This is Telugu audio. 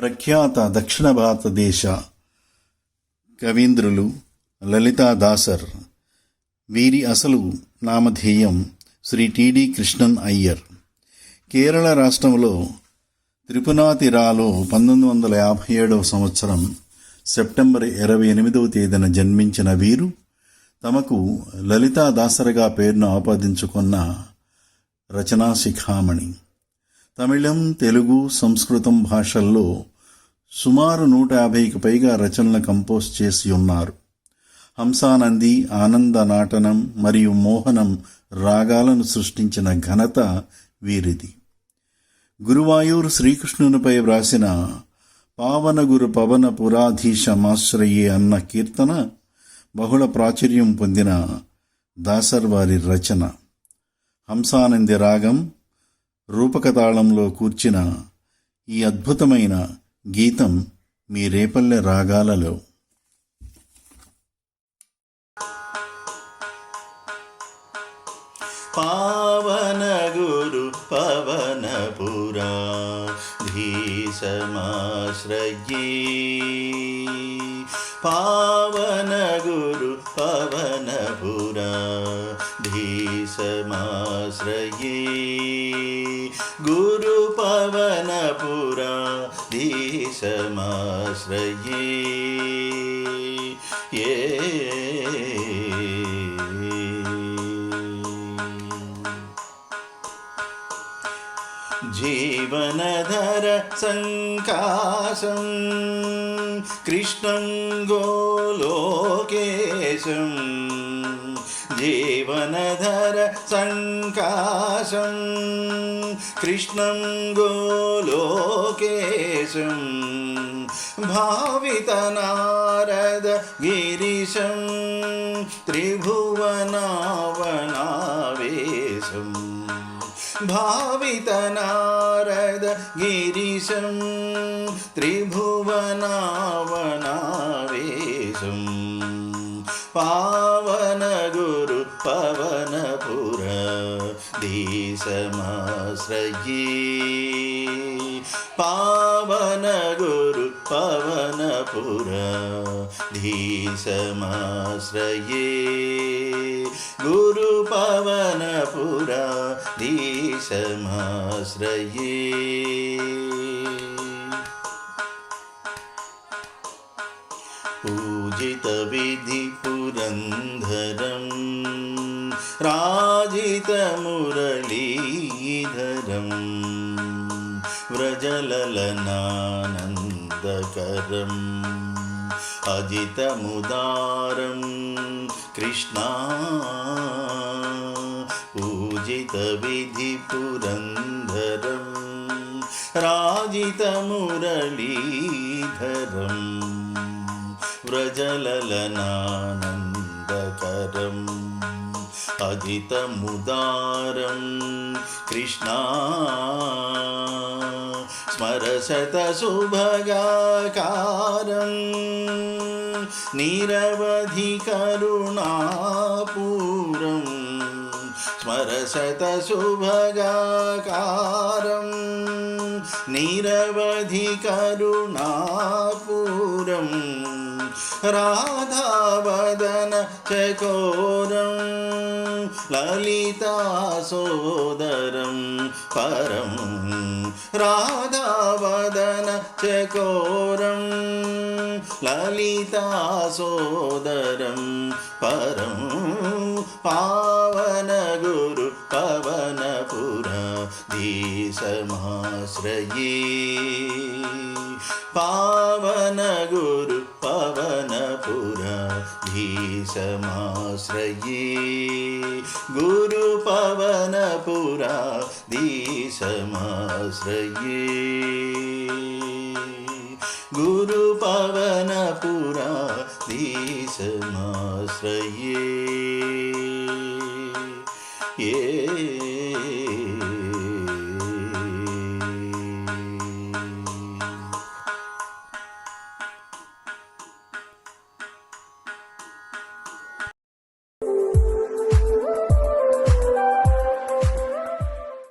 ప్రఖ్యాత దక్షిణ భారతదేశ కవీంద్రులు లలితా దాసర్. వీరి అసలు నామధేయం శ్రీ టిడి కృష్ణన్ అయ్యర్. కేరళ రాష్ట్రంలో త్రిపునాతిరాలో పంతొమ్మిది వందల యాభై ఏడవ సంవత్సరం సెప్టెంబర్ ఇరవై ఎనిమిదవ తేదీన జన్మించిన వీరు తమకు లలితా దాసరగా పేరును ఆపాదించుకున్న రచనా శిఖామణి. తమిళం తెలుగు సంస్కృతం భాషల్లో సుమారు నూట యాభైకి పైగా రచనలు కంపోజ్ చేసి ఉన్నారు. హంసానంది ఆనంద నాటనం మరియు మోహనం రాగాలను సృష్టించిన ఘనత వీరిది. గురువాయూర్ శ్రీకృష్ణునిపై వ్రాసిన పావన గురు పవన పురాధీశమాశ్రయే అన్న కీర్తన బహుళ ప్రాచుర్యం పొందిన దాసర్ వారి రచన. హంసానంది రాగం రూపకతాళంలో కూర్చిన ఈ అద్భుతమైన గీతం మీ రేపల్లె రాగాలలో. పావన గురు పవన పురా ధీసమాశ్రయీ పావన గురు పవన పురా ధీసమాశ్రయీ धीशमाश्रये ये जीवनधर सङ्कासं कृष्णं गोलोकेशं जीवनधर सङ्कासं कृष्णं गोलोकेशं भावितनारद गिरिशं त्रिभुवनावनावेशं भावितनारद गिरिशं त्रिभुवनावनावेशं पावनगुरुपवन धीशमाश्रये पावनगुरु पवनपुर धीशमाश्रये गुरुपवनपुर धीशमाश्रये पूजितविधिपुरन्धरं राजितमुरलीधरं व्रजललनानन्दकरम् अजितमुदारं कृष्णा पूजितविधिपुरन्धरं राजितमुरलीधरम् व्रजललनानन्दकरम् अजितमुदारं कृष्णा स्मरशतसुभगाकारं निरवधिकरुणापूरं स्मरशतसुभगाकारं निरवधिकरुणापूरम् राधावदन चकोरं லலிதா சோதரம் பரம் ராதாவதன சகோரம் லலிதா சோதரம் பரம் பாவன குரு பவன புர தீசமாசிரயே பாவன குரு धीशमाश्रये गुरुपवनपुरा धीशमाश्रये गुरुपवनपुरा धीशमाश्रये ये